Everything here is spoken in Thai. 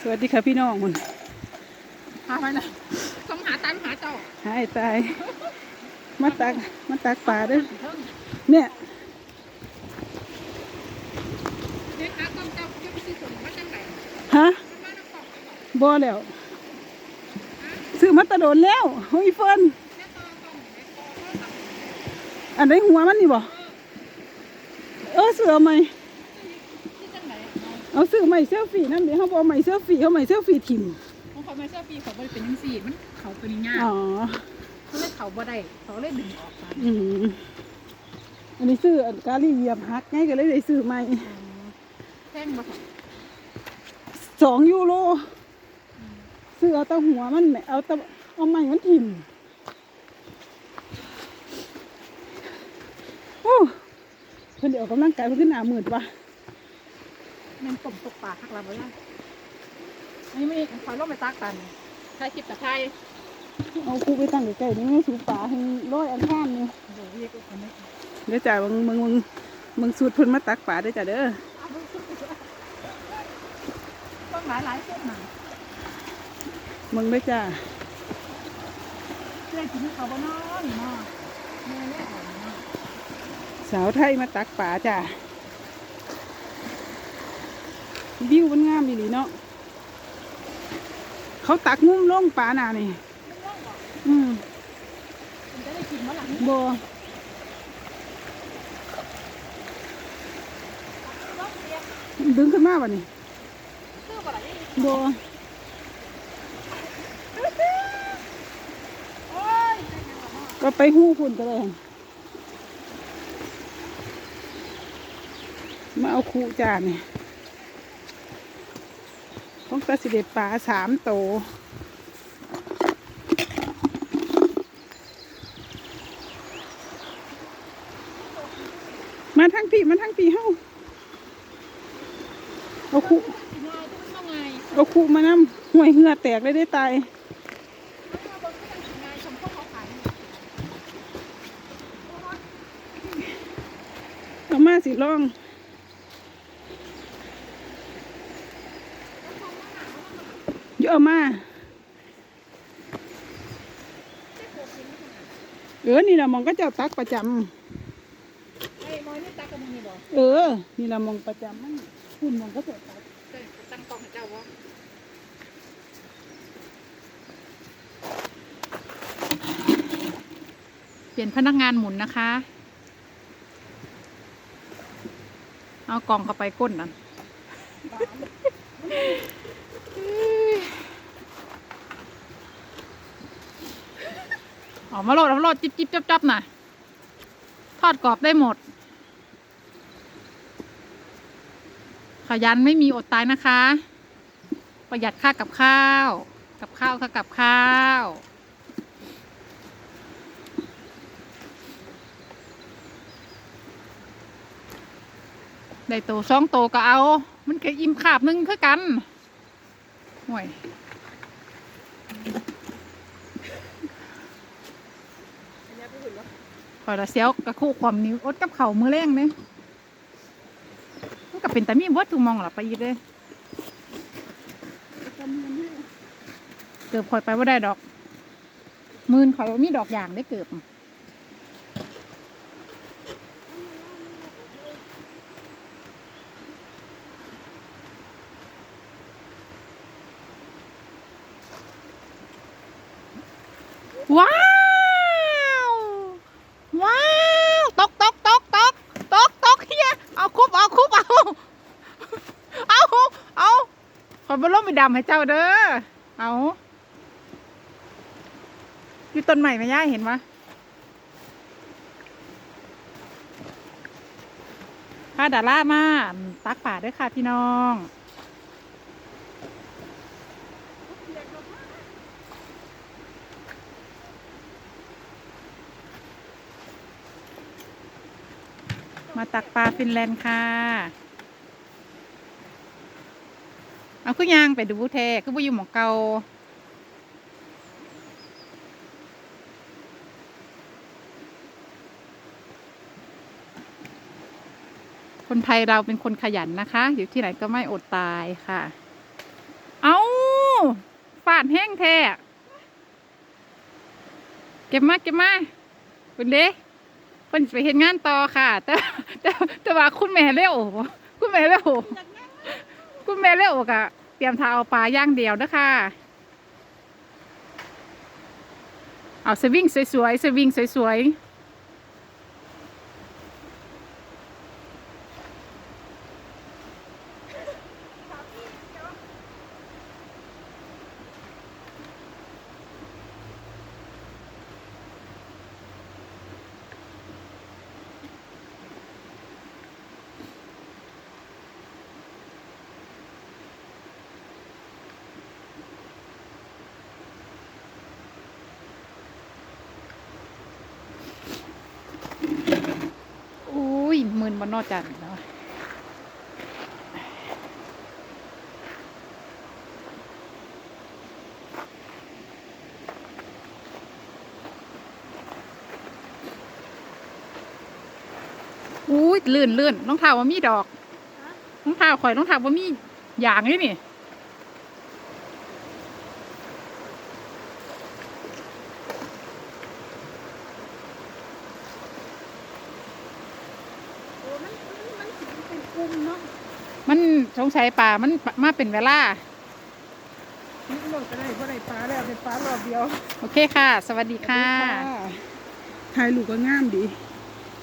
สวัสดีค่ะพี่น้องมันหาไปนะต้องหาตามหาเจ้าหายตายมาตักมาตักปลาเด้อเพิ่งเนี่ยเด็กหาต้องเจ้าจะไปซื้อส่วนมาจังไหนฮะมันมาน้ำตกบ่แล้วซื้อมาตะโดนแล้วเฮ้ยเฟิร์นแม่ตอต้องแม่ตอเขาตับอันไหนหัวมันนี่บ่เออซื้อเอาไหมที่จังไหน เอาซื้อใหม่เซลฟี่นั่นเดี๋ยวเขาบอกใหม่เซลฟี่เขาใหม่เซลฟี่ถิ่มของเขาไม่เชื่อปีเขาบ่ได้เป็นยังสี่มันเขาเป็นง่ายอ๋อเขาเลยเขาบ่ได้เขาเลยดึงออกมาอืมอันนี้ซื้ออันกาลีเหยียบฮักไงก็เลยได้ซื้อใหม่แท่งบ่ค่ะสองยูโรซื้อเอาแตะหัวมันแหมเอาแตะเอาใหม่มันถิ่มโอ้เพิ่นเดี๋ยวออกกำลังกายเพิ่นขึ้นหนาหมื่นปะแม่นต้มตกปลาหักลาบ่ได้อันนี้ไม่ขอลงไปตักกันถ่ายคลิปกับถ่ายเอาคูไปตั้งใกล้ๆนี่ไม่สูปลาให้ร้อยอันข้ามนี่โอ้โหเรียกคนนี้เดี๋ยวจ้ามึงมึงมึงมึงสูตรเพิ่นมาตักปลาเด้อจ้าเด้อต้องหลายหลายๆคนมามึงเด้อจ้าเพื่อนกินเขาบ่นอนเนาะแม่เรียกเขาเนาะสาวไทยมาตักปลาจ้า วิวมันงามดีหลีเนาะเขาตักงุ้มลงปลาหนานี่อืมมันจะได้กินมาหลังบ่ร้องเรียกดึงขึ้นมาบ่นี่ซื้อบ่ได้บ่โอ้ยก็ไปหู้พุ่นก็ได้มาเอาคูจานนี่ต้ องตัดสิเด็ดปลาสามโตมาทั้งพี่มาทั้งพี่เฮ้าเอาคูง่ายจะมันมาง่ายเอาคูมานำห่วยเหงื่อแตกเลยได้ตายเอามาสิล่อง เยอะมา เออ นี่ละมองก็เจ้าตักประจไอ้มอยนี่ตากับมึงนี่บ่ำเออ นี่ละมองประจำมันคุณมองก็เจ้าตักตั้งกล้องให้เจ้าบ่เปลี่ยนพนักงานหมุนนะคะ เอากล่องเข้าไปก้นนั่น ออกมาโลดเอามาโลดจิบจิบจับจับหน่ะทอดกรอบได้หมด ขยันไม่มีอดตายนะคะ ประหยัดค่ากับข้าว กับข้าวค่ะกับข้าวได้โตสองโตก็เอา มันแค่อิ่มขาบหนึงคือกันห่วย อยละเสียวกระคู่ความนิ้วอดกับเข่ามือแรงเนี่ยมันก็เป็นแต่มีวัตถุมองหรอไปอีกเลยเกือบคอยไปว่าได้ดอก มื่นคอยว่ามีดอกอย่างได้เกือบว้าว ว้าว ตกตกตกตกตกตกเฮียเอาคุบเอาคุบเอา เอาเอาขอย บนล่มไปดำให้เจ้าเด้อ เอาอยู่ต้นใหม่ไหมย่าเห็นปะพาดาล่ามาตักป่าด้วยค่ะพี่น้องมาตักปลาฟินแลนด์ค่ะ เอาขึ้นยางไปดูแท้คือบ่อยู่หมองเก่าคนไทยเราเป็นคนขยันนะคะ อยู่ที่ไหนก็ไม่อดตายค่ะ เอาฟาดแห้งแท้เก็บมาเก็บมาคุณเด้เพิ่นไปเฮ็ดงานต่อค่ะ แต่แต่แต่ว่าคุณแม่เร็วคุณแม่เร็วคุณแม่เร็วกะ ตรียมทาเอาปลาย่างเดียวนะคะเอาสวิงสวยๆสวิงสวยๆ อุ้ยหมื่นบนนอกจันเนาะอุ้ยลื่นลื่นรองเท้าว่ามีดอกรองเท้าข่อยรองเท้าว่ามีอย่างนี่นี่ โอ้มันมันสิ เป็นกลุ่มเนาะมันสงสัยป่ามันมาเป็นเวลานี่เราจะได้บ่ได้ปลาแล้วเป็นปลารอบเดียว โอเคค่ะ สวัสดีค่ะถ่ายรูปก็งามดี